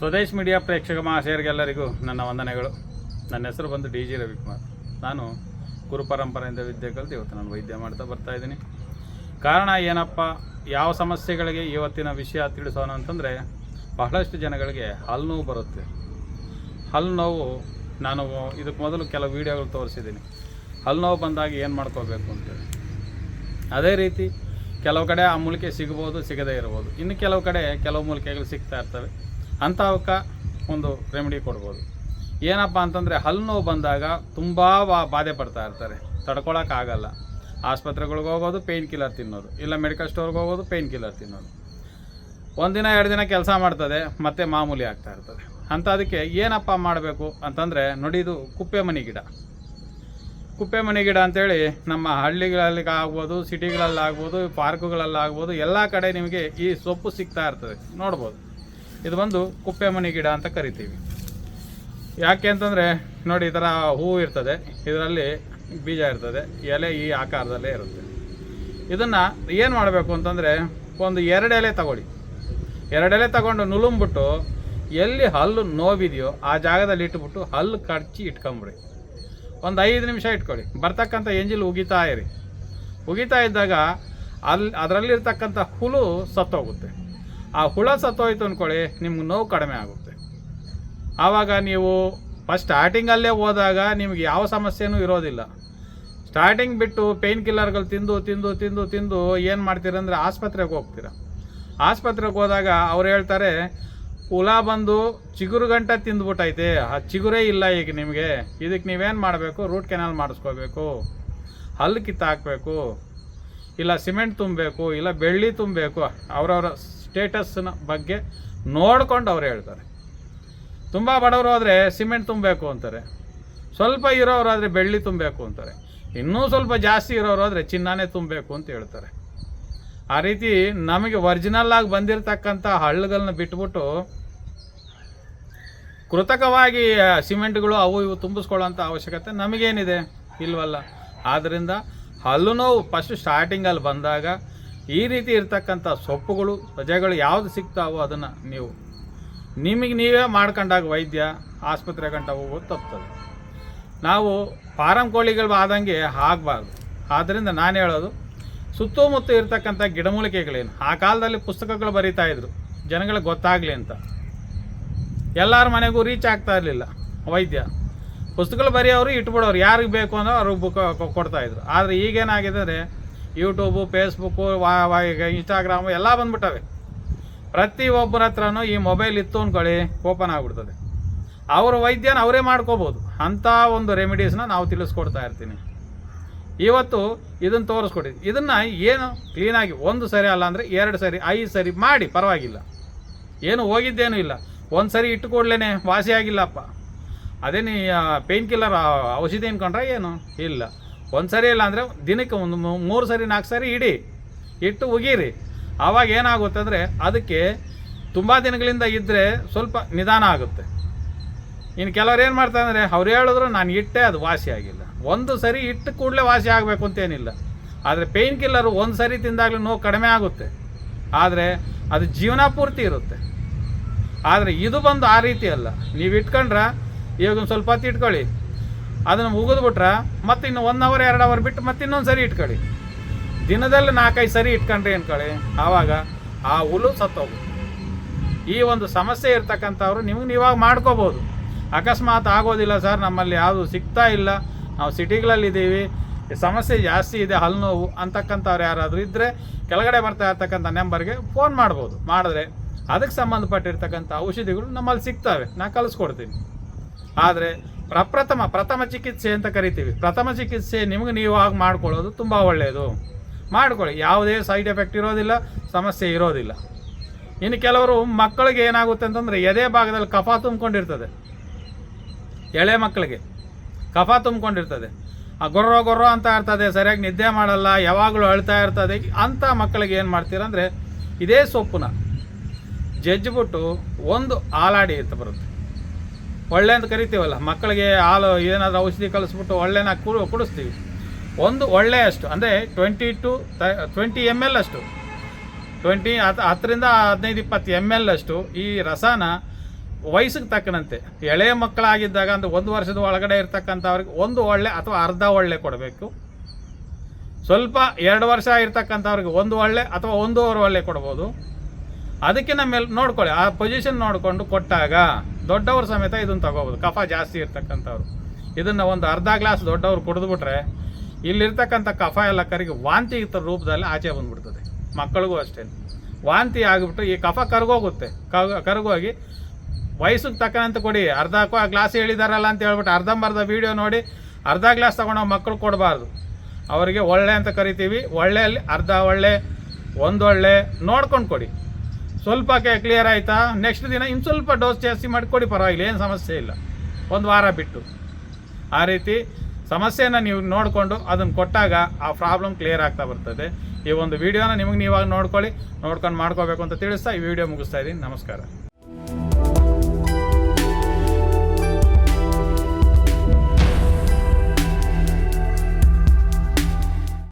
Swadesh media ಪ್ರೇಕ್ಷಕ ಮಹಾಶಯರಿಗೆಲ್ಲರಿಗೂ ನನ್ನ ವಂದನೆಗಳು. ನನ್ನ ಹೆಸರು ಬಂದು ಡಿ ಜಿ ರವಿಕುಮಾರ್. ನಾನು ಗುರು ಪರಂಪರೆಯಿಂದ ವಿದ್ಯೆ ಕಲಿತು ಇವತ್ತು ನಾನು ವೈದ್ಯ ಮಾಡ್ತಾ ಬರ್ತಾ ಇದ್ದೀನಿ. ಕಾರಣ ಏನಪ್ಪ? ಯಾವ ಸಮಸ್ಯೆಗಳಿಗೆ ಇವತ್ತಿನ ವಿಷಯ ತಿಳಿಸೋಣ ಅಂತಂದರೆ, ಬಹಳಷ್ಟು ಜನಗಳಿಗೆ ಹಲ್ಲು ಬರುತ್ತೆ. ಹಲ್ಲು ನಾನು ಇದಕ್ಕೆ ಮೊದಲು ಕೆಲವು ವೀಡಿಯೋಗಳು ತೋರಿಸಿದ್ದೀನಿ. ಹಲ್ಲು ಬಂದಾಗ ಏನು ಮಾಡ್ಕೋಬೇಕು ಅಂತೇಳಿ. ಅದೇ ರೀತಿ ಕೆಲವು ಕಡೆ ಆ ಮೂಲಿಕೆ ಸಿಗ್ಬೋದು, ಸಿಗದೇ ಇರ್ಬೋದು. ಇನ್ನು ಕೆಲವು ಕಡೆ ಕೆಲವು ಮೂಲಿಕೆಗಳು ಸಿಗ್ತಾ ಇರ್ತವೆ. ಅಂಥವಕ್ಕೆ ಒಂದು ರೆಮಿಡಿ ಕೊಡ್ಬೋದು. ಏನಪ್ಪ ಅಂತಂದರೆ ಹಲ್ಲು ನೋವು ಬಂದಾಗ ತುಂಬ ಬಾಧೆ ಪಡ್ತಾ ಇರ್ತಾರೆ. ತಡ್ಕೊಳಕ್ಕಾಗಲ್ಲ ಆಸ್ಪತ್ರೆಗಳಿಗೆ ಹೋಗೋದು ಪೇಯ್ನ್ ಕಿಲ್ಲರ್ ತಿನ್ನೋದು. ಇಲ್ಲ ಮೆಡಿಕಲ್ ಸ್ಟೋರ್ಗೆ ಹೋಗೋದು ಪೇಯ್ನ್ ಕಿಲ್ಲರ್ ತಿನ್ನೋದು. ಒಂದಿನ ಎರಡು ದಿನ ಕೆಲಸ ಮಾಡ್ತದೆ, ಮತ್ತೆ ಮಾಮೂಲಿ ಆಗ್ತಾ ಇರ್ತದೆ. ಅಂತ ಅದಕ್ಕೆ ಏನಪ್ಪ ಮಾಡಬೇಕು ಅಂತಂದರೆ ನೋಡಿ ಇದು ಕುಪ್ಪೆ ಮನಿ ಗಿಡ. ಕುಪ್ಪೆ ಮನೆ ಗಿಡ ಅಂತೇಳಿ ನಮ್ಮ ಹಳ್ಳಿಗಳಲ್ಲಿ ಆಗ್ಬೋದು ಸಿಟಿಗಳಲ್ಲಾಗ್ಬೋದು ಪಾರ್ಕುಗಳಲ್ಲಾಗ್ಬೋದು ಎಲ್ಲ ಕಡೆ ನಿಮಗೆ ಈ ಸೊಪ್ಪು ಸಿಗ್ತಾ ಇರ್ತದೆ. ನೋಡ್ಬೋದು. ಇದು ಬಂದು ಕುಪ್ಪೆ ಮನೆ ಗಿಡ ಅಂತ ಕರಿತೀವಿ. ಯಾಕೆ ಅಂತಂದರೆ, ನೋಡಿ ಈ ಥರ ಹೂವು ಇರ್ತದೆ, ಇದರಲ್ಲಿ ಬೀಜ ಇರ್ತದೆ, ಎಲೆ ಈ ಆಕಾರದಲ್ಲೇ ಇರುತ್ತೆ. ಇದನ್ನು ಏನು ಮಾಡಬೇಕು ಅಂತಂದರೆ, ಒಂದು ಎರಡು ಎಲೆ ತಗೊಳ್ಳಿ. ಎಲೆ ತಗೊಂಡು ನುಲುಂಬಿಟ್ಟು ಎಲ್ಲಿ ಹಲ್ಲು ನೋವಿದೆಯೋ ಆ ಜಾಗದಲ್ಲಿ ಇಟ್ಬಿಟ್ಟು ಹಲ್ಲು ಕಡ್ಚಿ ಇಟ್ಕೊಂಬಿಡಿ. ಒಂದು ಐದು ನಿಮಿಷ ಇಟ್ಕೊಳ್ಳಿ. ಬರ್ತಕ್ಕಂಥ ಎಂಜಿಲ್ ಉಗಿತಾ ಇರಿ. ಉಗಿತಾ ಇದ್ದಾಗ ಅಲ್ಲಿ ಅದರಲ್ಲಿರ್ತಕ್ಕಂಥ ಹುಳು ಸತ್ತೋಗುತ್ತೆ. ಆ ಹುಳ ಸತ್ತೋಯ್ತು ಅಂದ್ಕೊಳ್ಳಿ ನಿಮ್ಗೆ ನೋವು ಕಡಿಮೆ ಆಗುತ್ತೆ. ಆವಾಗ ನೀವು ಫಸ್ಟ್ ಸ್ಟಾರ್ಟಿಂಗಲ್ಲೇ ಹೋದಾಗ ನಿಮ್ಗೆ ಯಾವ ಸಮಸ್ಯೆನೂ ಇರೋದಿಲ್ಲ. ಸ್ಟಾರ್ಟಿಂಗ್ ಬಿಟ್ಟು ಪೇಯ್ನ್ ಕಿಲ್ಲರ್ಗಳು ತಿಂದು ತಿಂದು ತಿಂದು ತಿಂದು ಏನು ಮಾಡ್ತೀರಂದ್ರೆ ಆಸ್ಪತ್ರೆಗೆ ಹೋಗ್ತೀರ. ಆಸ್ಪತ್ರೆಗೆ ಹೋದಾಗ ಅವ್ರು ಹೇಳ್ತಾರೆ, ಹುಳ ಬಂದು ಚಿಗುರು ಗಂಟ ತಿಂದ್ಬಿಟ್ಟೈತೆ ಆ ಚಿಗುರೇ ಇಲ್ಲ ಈಗ ನಿಮಗೆ. ಇದಕ್ಕೆ ನೀವೇನು ಮಾಡಬೇಕು? ರೂಟ್ ಕೆನಾಲ್ ಮಾಡಿಸ್ಕೋಬೇಕು. ಹಲ್ಲು ಕಿತ್ತಾಕಬೇಕು. ಇಲ್ಲ ಸಿಮೆಂಟ್ ತುಂಬಬೇಕು, ಇಲ್ಲ ಬೆಳ್ಳಿ ತುಂಬಬೇಕು. ಅವರವರ ಸ್ಟೇಟಸ್ನ ಬಗ್ಗೆ ನೋಡ್ಕೊಂಡು ಅವ್ರು ಹೇಳ್ತಾರೆ. ತುಂಬ ಬಡವರು ಹೋದರೆ ಸಿಮೆಂಟ್ ತುಂಬಬೇಕು ಅಂತಾರೆ. ಸ್ವಲ್ಪ ಇರೋರಾದರೆ ಬೆಳ್ಳಿ ತುಂಬಬೇಕು ಅಂತಾರೆ. ಇನ್ನೂ ಸ್ವಲ್ಪ ಜಾಸ್ತಿ ಇರೋರು ಆದರೆ ಚಿನ್ನನೇ ತುಂಬಬೇಕು ಅಂತ ಹೇಳ್ತಾರೆ. ಆ ರೀತಿ ನಮಗೆ ಒರಿಜಿನಲ್ ಆಗಿ ಬಂದಿರತಕ್ಕಂಥ ಹಳ್ಳುಗಳನ್ನ ಬಿಟ್ಬಿಟ್ಟು ಕೃತಕವಾಗಿ ಸಿಮೆಂಟ್ಗಳು ಅವು ಇವು ತುಂಬಿಸ್ಕೊಳ್ಳೋಂಥ ಅವಶ್ಯಕತೆ ನಮಗೇನಿದೆ? ಇಲ್ವಲ್ಲ. ಆದ್ದರಿಂದ ಹಲ್ಲು ನೋವು ಫಸ್ಟ್ ಸ್ಟಾರ್ಟಿಂಗಲ್ಲಿ ಬಂದಾಗ ಈ ರೀತಿ ಇರ್ತಕ್ಕಂಥ ಸೊಪ್ಪುಗಳು ಸಜೆಗಳು ಯಾವುದು ಸಿಗ್ತಾವೋ ಅದನ್ನು ನೀವು, ನಿಮಗೆ ನೀವೇ ಮಾಡ್ಕೊಂಡಾಗ ವೈದ್ಯ ಆಸ್ಪತ್ರೆ ಗಂಟ ಹೋಗೋದು ತಪ್ತದೆ. ನಾವು ಫಾರಂ ಕೋಳಿಗಳು ಆದಂಗೆ ಆಗಬಾರ್ದು. ಆದ್ದರಿಂದ ನಾನು ಹೇಳೋದು, ಸುತ್ತಮುತ್ತ ಇರ್ತಕ್ಕಂಥ ಗಿಡಮೂಲಿಕೆಗಳೇನು, ಆ ಕಾಲದಲ್ಲಿ ಪುಸ್ತಕಗಳು ಬರೀತಾ ಇದ್ರು, ಜನಗಳಿಗೆ ಗೊತ್ತಾಗಲಿ ಅಂತ. ಎಲ್ಲರ ಮನೆಗೂ ರೀಚ್ ಆಗ್ತಾ ಇರಲಿಲ್ಲ ವೈದ್ಯ. ಪುಸ್ತಕಗಳು ಬರೆಯೋರು, ಇಟ್ಬಿಡೋರು, ಯಾರಿಗೆ ಬೇಕು ಅಂದ್ರೆ ಅವ್ರಿಗೆ ಬುಕ್ ಕೊಡ್ತಾಯಿದ್ರು ಆದರೆ ಈಗೇನಾಗಿದೆ ಅಂದರೆ ಯೂಟ್ಯೂಬು, ಫೇಸ್ಬುಕ್ಕು ಇನ್ಸ್ಟಾಗ್ರಾಮು ಎಲ್ಲ ಬಂದ್ಬಿಟ್ಟವೆ. ಪ್ರತಿಯೊಬ್ಬರ ಹತ್ರನೂ ಈ ಮೊಬೈಲ್ ಇತ್ತು ಅಂದ್ಕೊಳ್ಳಿ ಓಪನ್ ಆಗಿಬಿಡ್ತದೆ. ಅವರ ವೈದ್ಯನ ಅವರೇ ಮಾಡ್ಕೋಬೋದು. ಅಂಥ ಒಂದು ರೆಮಿಡೀಸ್ನ ನಾವು ತಿಳಿಸ್ಕೊಡ್ತಾ ಇರ್ತೀನಿ. ಇವತ್ತು ಇದನ್ನು ತೋರಿಸ್ಕೊಡಿ. ಇದನ್ನು ಏನು ಕ್ಲೀನಾಗಿ ಒಂದು ಸರಿ ಅಲ್ಲ ಅಂದರೆ ಎರಡು ಸರಿ, ಐದು ಸರಿ ಮಾಡಿ, ಪರವಾಗಿಲ್ಲ. ಏನು ಹೋಗಿದ್ದೇನೂ ಇಲ್ಲ. ಒಂದು ಸರಿ ಇಟ್ಟು ಕೂಡಲೇ ವಾಸಿ ಆಗಿಲ್ಲಪ್ಪ. ಅದೇ ನೀ ಪೇಯ್ನ್ ಕಿಲ್ಲರ್ ಔಷಧಿ ಅನ್ಕೊಂಡ್ರೆ ಏನು? ಇಲ್ಲ. ಒಂದು ಸರಿ ಇಲ್ಲ ಅಂದರೆ ದಿನಕ್ಕೆ ಒಂದು ಮೂರು ಸರಿ, ನಾಲ್ಕು ಸರಿ ಇಡಿ. ಇಟ್ಟು ಉಗೀರಿ ಆವಾಗ ಏನಾಗುತ್ತೆ ಅಂದರೆ ಅದಕ್ಕೆ ತುಂಬ ದಿನಗಳಿಂದ ಇದ್ದರೆ ಸ್ವಲ್ಪ ನಿಧಾನ ಆಗುತ್ತೆ. ಇನ್ನು ಕೆಲವ್ರು ಏನು ಮಾಡ್ತಾರೆ ಅಂದರೆ ಅವ್ರು ಹೇಳಿದ್ರು ನಾನು ಇಟ್ಟೆ, ಅದು ವಾಸಿ ಆಗಿಲ್ಲ. ಒಂದು ಸರಿ ಇಟ್ಟು ಕೂಡಲೇ ವಾಸಿ ಆಗಬೇಕು ಅಂತೇನಿಲ್ಲ ಆದರೆ ಪೇಯ್ನ್ ಕಿಲ್ಲರು ಒಂದು ಸರಿ ತಿಂದಾಗಲೂ ನೋವು ಕಡಿಮೆ ಆಗುತ್ತೆ. ಆದರೆ ಅದು ಜೀವನ ಪೂರ್ತಿ ಇರುತ್ತೆ. ಆದರೆ ಇದು ಬಂದು ಆ ರೀತಿ ಅಲ್ಲ. ನೀವು ಇಟ್ಕೊಂಡ್ರೆ, ಇವಾಗ ಒಂದು ಸ್ವಲ್ಪ ಹೊತ್ತು ಇಟ್ಕೊಳ್ಳಿ. ಅದನ್ನು ಮುಗಿದ್ಬಿಟ್ರೆ ಮತ್ತೆ ಇನ್ನು ಒನ್ ಅವರ್ ಎರಡು ಅವರ್ ಬಿಟ್ಟು ಮತ್ತೆ ಇನ್ನೊಂದು ಸರಿ ಇಟ್ಕೊಳ್ಳಿ. ದಿನದಲ್ಲಿ ನಾಲ್ಕೈದು ಸರಿ ಇಟ್ಕೊಂಡ್ರಿ ಅನ್ಕೊಳ್ಳಿ ಆವಾಗ ಆ ಹುಲ್ಲು ಸತ್ತೋಗು. ಈ ಒಂದು ಸಮಸ್ಯೆ ಇರ್ತಕ್ಕಂಥವ್ರು ನಿಮಗೆ ನೀವಾಗ ಮಾಡ್ಕೋಬೋದು. ಅಕಸ್ಮಾತ್ ಆಗೋದಿಲ್ಲ ಸರ್ ನಮ್ಮಲ್ಲಿ ಯಾವುದು ಸಿಗ್ತಾ ಇಲ್ಲ. ನಾವು ಸಿಟಿಗಳಲ್ಲಿದ್ದೀವಿ. ಸಮಸ್ಯೆ ಜಾಸ್ತಿ ಇದೆ ಹಲ್ಲು ನೋವು ಅಂತಕ್ಕಂಥವ್ರು ಯಾರಾದರೂ ಇದ್ದರೆ ಕೆಳಗಡೆ ಬರ್ತಾ ಇರ್ತಕ್ಕಂಥ ನಂಬರ್ಗೆ ಫೋನ್ ಮಾಡ್ಬೋದು. ಮಾಡಿದ್ರೆ ಅದಕ್ಕೆ ಸಂಬಂಧಪಟ್ಟಿರ್ತಕ್ಕಂಥ ಔಷಧಿಗಳು ನಮ್ಮಲ್ಲಿ ಸಿಗ್ತವೆ. ನಾ ಕಲಿಸ್ಕೊಡ್ತೀನಿ ಆದರೆ ಪ್ರಪ್ರಥಮ ಪ್ರಥಮ ಚಿಕಿತ್ಸೆ ಅಂತ ಕರಿತೀವಿ. ಪ್ರಥಮ ಚಿಕಿತ್ಸೆ ನಿಮಗೆ ನೀವು ಆಗಿ ಮಾಡ್ಕೊಳ್ಳೋದು ತುಂಬ ಒಳ್ಳೆಯದು ಮಾಡ್ಕೊಳ್ಳಿ. ಯಾವುದೇ ಸೈಡ್ ಎಫೆಕ್ಟ್ ಇರೋದಿಲ್ಲ, ಸಮಸ್ಯೆ ಇರೋದಿಲ್ಲ. ಇನ್ನು ಕೆಲವರು ಮಕ್ಕಳಿಗೆ ಏನಾಗುತ್ತೆ ಅಂತಂದರೆ ಎದೆ ಭಾಗದಲ್ಲಿ ಕಫ ತುಂಬಿಕೊಂಡಿರ್ತದೆ. ಎಳೆ ಮಕ್ಕಳಿಗೆ ಕಫ ತುಂಬಿಕೊಂಡಿರ್ತದೆ. ಆ ಗೊರ್ರೋ ಗೊರ್ರೋ ಅಂತ ಇರ್ತದೆ, ಸರಿಯಾಗಿ ನಿದ್ದೆ ಮಾಡಲ್ಲ, ಯಾವಾಗಲೂ ಅಳ್ತಾ ಇರ್ತದೆ. ಅಂಥ ಮಕ್ಕಳಿಗೆ ಏನು ಮಾಡ್ತೀರಂದರೆ ಇದೇ ಸೊಪ್ಪನ್ನ ಜಜ್ಜಿಬಿಟ್ಟು ಒಂದು ಆಲಾಡಿ ಅಂತ ಬರುತ್ತೆ. ಒಳ್ಳೆ ಅಂತ ಕರಿತೀವಲ್ಲ, ಮಕ್ಕಳಿಗೆ ಹಾಲು ಏನಾದರೂ ಔಷಧಿ ಕಲಿಸ್ಬಿಟ್ಟು ಒಳ್ಳೆನ ಕುಡು, ಕುಡಿಸ್ತೀವಿ. ಒಂದು ಒಳ್ಳೆಯಷ್ಟು, ಅಂದರೆ twenty to twenty M L ಅಷ್ಟು. ಟ್ವೆಂಟಿ ಹತ್ತು ಹತ್ತರಿಂದ ಹದಿನೈದು, ಇಪ್ಪತ್ತು ಎಂ ಎಲ್ ಅಷ್ಟು ಈ ರಸನ ವಯಸ್ಸಿಗೆ ತಕ್ಕನಂತೆ. ಎಳೆಯ ಮಕ್ಕಳಾಗಿದ್ದಾಗ ಅಂದರೆ ಒಂದು ವರ್ಷದ ಒಳಗಡೆ ಇರ್ತಕ್ಕಂಥವ್ರಿಗೆ ಒಂದು ಒಳ್ಳೆ ಅಥವಾ ಅರ್ಧ ಒಳ್ಳೆ ಕೊಡಬೇಕು. ಸ್ವಲ್ಪ ಎರಡು ವರ್ಷ ಇರ್ತಕ್ಕಂಥವ್ರಿಗೆ ಒಂದು ಒಳ್ಳೆ ಅಥವಾ ಒಂದೂವರೆ ಒಳ್ಳೆ ಕೊಡ್ಬೋದು. ಅದಕ್ಕೆ ಮೇಲೆ ನೋಡ್ಕೊಳ್ಳಿ, ಆ ಪೊಸಿಷನ್ ನೋಡಿಕೊಂಡು ಕೊಟ್ಟಾಗ ದೊಡ್ಡವ್ರ ಸಮೇತ ಇದನ್ನು ತಗೋಬೋದು. ಕಫ ಜಾಸ್ತಿ ಇರ್ತಕ್ಕಂಥವ್ರು. ಇದನ್ನು ಒಂದು ಅರ್ಧ ಗ್ಲಾಸ್ ದೊಡ್ಡವ್ರು ಕುಡಿದ್ಬಿಟ್ರೆ ಇಲ್ಲಿರ್ತಕ್ಕಂಥ ಕಫ ಎಲ್ಲ ಕರಿಗೆ ವಾಂತಿ ಇತ್ತ ರೂಪದಲ್ಲಿ ಆಚೆ ಬಂದ್ಬಿಡ್ತದೆ. ಮಕ್ಕಳಿಗೂ ಅಷ್ಟೇ. ವಾಂತಿ ಆಗಿಬಿಟ್ಟು ಈ ಕಫ ಕರಗೋಗುತ್ತೆ. ಕರಗೋಗಿ ವಯಸ್ಸಿಗೆ ತಕ್ಕಂತೆ ಕೊಡಿ. ಅರ್ಧ ಗ್ಲಾಸ್ ಹೇಳಿದಾರಲ್ಲ ಅಂತ ಹೇಳ್ಬಿಟ್ಟು ಅರ್ಧಂಬರ್ಧ ವೀಡಿಯೋ ನೋಡಿ ಅರ್ಧ ಗ್ಲಾಸ್ ತೊಗೊಂಡು ಮಕ್ಕಳು ಕೊಡಬಾರ್ದು. ಅವರಿಗೆ ಒಳ್ಳೆ ಅಂತ ಕರಿತೀವಿ. ಒಳ್ಳೆಯಲ್ಲಿ ಅರ್ಧ ಒಳ್ಳೆ, ಒಂದೊಳ್ಳೆ ನೋಡ್ಕೊಂಡು ಕೊಡಿ. ಸ್ವಲ್ಪ ಕ್ಲಿಯರ್ ಆಯಿತಾ? ನೆಕ್ಸ್ಟ್ ದಿನ ಇನ್ನು ಸ್ವಲ್ಪ ಡೋಸ್ ಜಾಸ್ತಿ ಮಾಡಿಕೊಡಿ, ಪರವಾಗಿಲ್ಲ, ಏನು ಸಮಸ್ಯೆ ಇಲ್ಲ. ಒಂದು ವಾರ ಬಿಟ್ಟು. ಆ ರೀತಿ ಸಮಸ್ಯೆನ ನೀವು ನೋಡಿಕೊಂಡು ಅದನ್ನು ಕೊಟ್ಟಾಗ ಆ ಪ್ರಾಬ್ಲಮ್ ಕ್ಲಿಯರ್ ಆಗ್ತಾ ಬರ್ತದೆ. ಈ ಒಂದು ವಿಡಿಯೋನ ನಿಮಗೆ ನೀವಾಗ ನೋಡ್ಕೊಳ್ಳಿ, ನೋಡ್ಕೊಂಡು ಮಾಡ್ಕೋಬೇಕು ಅಂತ ತಿಳಿಸ್ತಾ ಈ ವಿಡಿಯೋ ಮುಗಿಸ್ತಾ ಇದ್ದೀನಿ. ನಮಸ್ಕಾರ.